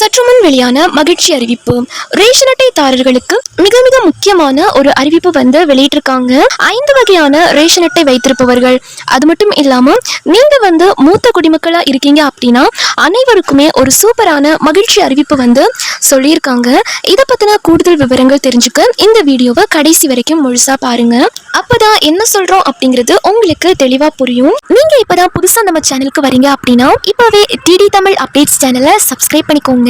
சற்று முன் வெளியான மகிழ்ச்சி அறிவிப்பு. ரேஷன் அட்டைதாரர்களுக்கு மிக மிக முக்கியமான ஒரு அறிவிப்பு வந்து வெளியிட்டிருக்காங்க. ஐந்து வகையான ரேஷன் அட்டை வைத்திருப்பவர்கள். அது மட்டும் இல்லாம நீங்க வந்து மூத்த குடிமக்களா இருக்கீங்க அப்படின்னா அனைவருக்குமே ஒரு சூப்பரான மகிழ்ச்சி அறிவிப்பு வந்து சொல்லியிருக்காங்க. இதை பத்தின கூடுதல் விவரங்கள் தெரிஞ்சுக்க இந்த வீடியோவை கடைசி வரைக்கும் முழுசா பாருங்க. அப்பதான் என்ன சொல்றோம் அப்படிங்கிறது உங்களுக்கு தெளிவா புரியும். நீங்க இப்பதான் புதுசா நம்ம சேனலுக்கு வரீங்க அப்படின்னா இப்பவே டிடி தமிழ் அப்டேட்ஸ் சேனலை சப்ஸ்கிரைப் பண்ணிக்கோங்க.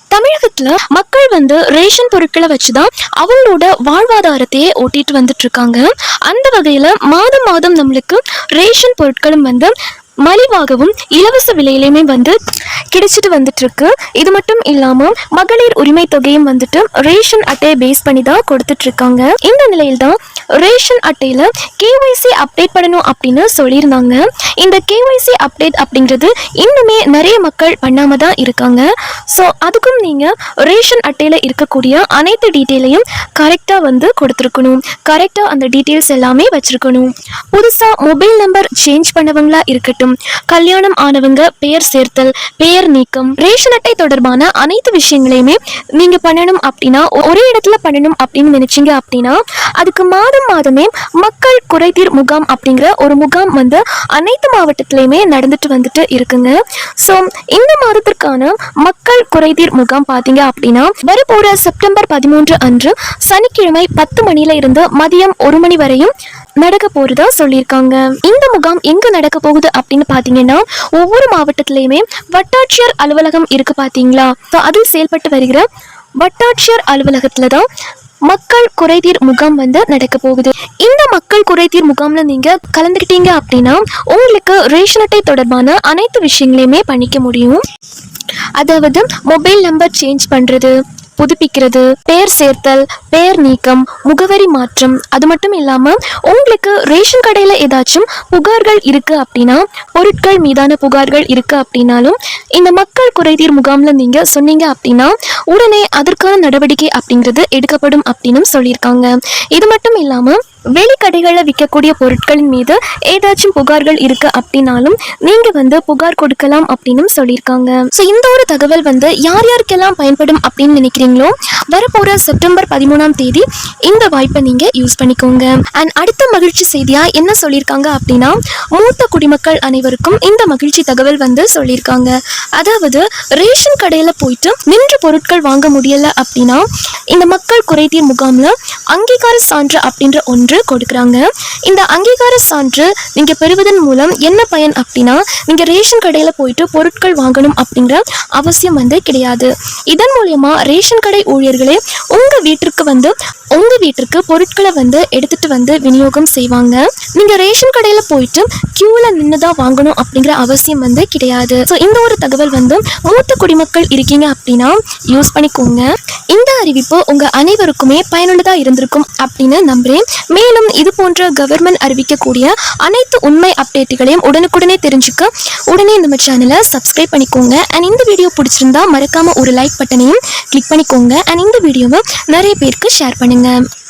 தமிழகத்துல மக்கள் வந்து ரேஷன் பொருட்களை வச்சுதான் அவங்களோட வாழ்வாதாரத்தையே ஓட்டிட்டு வந்துட்டு இருக்காங்க அந்த வகையில மாதம் மாதம் நம்மளுக்கு ரேஷன் பொருட்களும் வந்து மலிவாகவும் இலவச விலையிலையுமே வந்து கிடைச்சிட்டு வந்துட்டு இருக்கு இது மட்டும் இல்லாம மகளிர் உரிமை தொகையும் வந்துட்டு ரேஷன் அட்டையை பேஸ் பண்ணி தான் கொடுத்துட்டு இருக்காங்க இந்த நிலையில் தான் ரேஷன் அட்டையில் கேஒய்சி அப்டேட் பண்ணணும் அப்படின்னு சொல்லியிருந்தாங்க. இந்த கேஒய்சி அப்டேட் அப்படிங்கிறது இன்னுமே நிறைய மக்கள் பண்ணாமல் தான் இருக்காங்க. ஸோ அதுக்கும் நீங்கள் ரேஷன் அட்டையில் இருக்கக்கூடிய அனைத்து டீட்டெயிலையும் கரெக்டாக வந்து கொடுத்துருக்கணும். கரெக்டாக அந்த டீட்டெயில்ஸ் எல்லாமே வச்சுருக்கணும். புதுசாக மொபைல் நம்பர் சேஞ்ச் பண்ணவங்களா இருக்கட்டும் கல்யாணம் ஆனவங்க பெயர் சேர்த்தல் பெயர் நீக்கம் ரேஷன் அட்டை தொடர்பான அனைத்து விஷயங்களையுமே நீங்கள் பண்ணணும் அப்படின்னா ஒரே இடத்துல பண்ணணும் அப்படின்னு நினைச்சீங்க அப்படின்னா அதுக்கு மாதம் மாதமே மக்கள் குறைதீர் முகாம் அப்படிங்கிற ஒரு முகாம் வந்து அனைத்து மாவட்டத்திலையுமே நடந்துட்டு வந்துட்டு இருக்குங்க. ஸோ இந்த மாதத்திற்கான மக்கள் குறைதீர் முகாம் பார்த்தீங்க அப்படின்னா வரப்போகிற செப்டம்பர் பதிமூன்று அன்று சனிக்கிழமை பத்து மணில இருந்து மதியம் ஒரு மணி வரையும் நடக்க போறதா சொல்லியிருக்காங்க. இந்த முகாம் எங்க நடக்க போகுது அப்படின்னு பாத்தீங்கன்னா ஒவ்வொரு மாவட்டத்திலயுமே வட்டாட்சியர் அலுவலகம் இருக்கு பாத்தீங்களா So, அதில் செயல்பட்டு வருகிற வட்டாட்சியர் அலுவலகத்துல தான் மக்கள் குறைதீர் முகாம் வந்து நடக்க போகுது. இந்த மக்கள் குறைதீர் முகாம்ல நீங்க கலந்துக்கிட்டீங்க அப்படின்னா உங்களுக்கு ரேஷன் அட்டை தொடர்பான அனைத்து விஷயங்களையுமே பண்ணிக்க முடியும். அதாவது மொபைல் நம்பர் சேஞ்ச் பண்றது புதுப்பிக்கிறது. பெயர் சேர்த்தல் பெயர் நீக்கம் முகவரி மாற்றம் அது மட்டும் இல்லாம உங்களுக்கு ரேஷன் கடையில ஏதாச்சும் புகார்கள் இருக்கு அப்படின்னா பொருட்கள் மீதான புகார்கள் இருக்கு அப்படின்னாலும் இந்த மக்கள் குறைதீர் முகாம்ல நீங்க சொன்னீங்க அப்படின்னா உடனே அதற்கான நடவடிக்கை அப்படிங்கிறது எடுக்கப்படும் அப்படின்னு சொல்லியிருக்காங்க. இது மட்டும் இல்லாம வெளிக்கடைகளில் விற்கக்கூடிய பொருட்களின் மீது ஏதாச்சும் புகார்கள் இருக்கு அப்படின்னாலும் நீங்க வந்து புகார் கொடுக்கலாம் அப்படின்னு சொல்லியிருக்காங்க. ஸோ இந்த ஒரு தகவல் வந்து யார் யாருக்கெல்லாம் பயன்படும் அப்படின்னு நினைக்கிறீங்களோ வரப்போற செப்டம்பர் பதிமூணாம் தேதி இந்த வாய்ப்பை நீங்க யூஸ் பண்ணிக்கோங்க. அண்ட் அடுத்த மகிழ்ச்சி செய்தியா என்ன சொல்லியிருக்காங்க அப்படின்னா மூத்த குடிமக்கள் அனைவருக்கும் இந்த மகிழ்ச்சி தகவல் வந்து சொல்லியிருக்காங்க. அதாவது ரேஷன் கடையில் போயிட்டு நின்று பொருட்கள் வாங்க முடியல அப்படின்னா இந்த மக்கள் குறைதீர் முகாமில் அங்கீகார சான்று அப்படின்ற ஒன்று கொடுக்குறாங்க. இந்த அங்கீகார சான்று நீங்க பெறுவதன் மூலம் என்ன பயன் அப்படின்னா நீங்க ரேஷன் கடையில போயிட்டு பொருட்கள் வாங்கணும் அப்படிங்கிற அவசியம் வந்து கிடையாது. இதன் மூலியமா ரேஷன் கடை ஊழியர்களே உங்க வீட்டிற்கு வந்து உங்க வீட்டிற்கு பொருட்களை வந்து எடுத்துட்டு வந்து விநியோகம் செய்வாங்க. நீங்க ரேஷன் கடையில போயிட்டு கியூல நின்று தான் வாங்கணும் அப்படிங்கிற அவசியம் வந்து கிடையாது. ஸோ இந்த ஒரு தகவல் வந்து மூத்த குடிமக்கள் இருக்கீங்க அப்படின்னா யூஸ் பண்ணிக்கோங்க. இந்த அறிவிப்பு உங்க அனைவருக்குமே பயனுள்ளதா இருந்திருக்கும் அப்படின்னு நம்புறேன். மேலும் இது போன்ற கவர்மெண்ட் அறிவிக்கக்கூடிய அனைத்து உண்மை அப்டேட்டுகளையும் உடனுக்குடனே தெரிஞ்சுக்க உடனே நம்ம சேனலை சப்ஸ்கிரைப் பண்ணிக்கோங்க. அண்ட் இந்த வீடியோ பிடிச்சிருந்தா மறக்காம ஒரு லைக் பட்டனையும் கிளிக் பண்ணிக்கோங்க. அண்ட் இந்த வீடியோவை நிறைய பேருக்கு ஷேர் பண்ணுங்க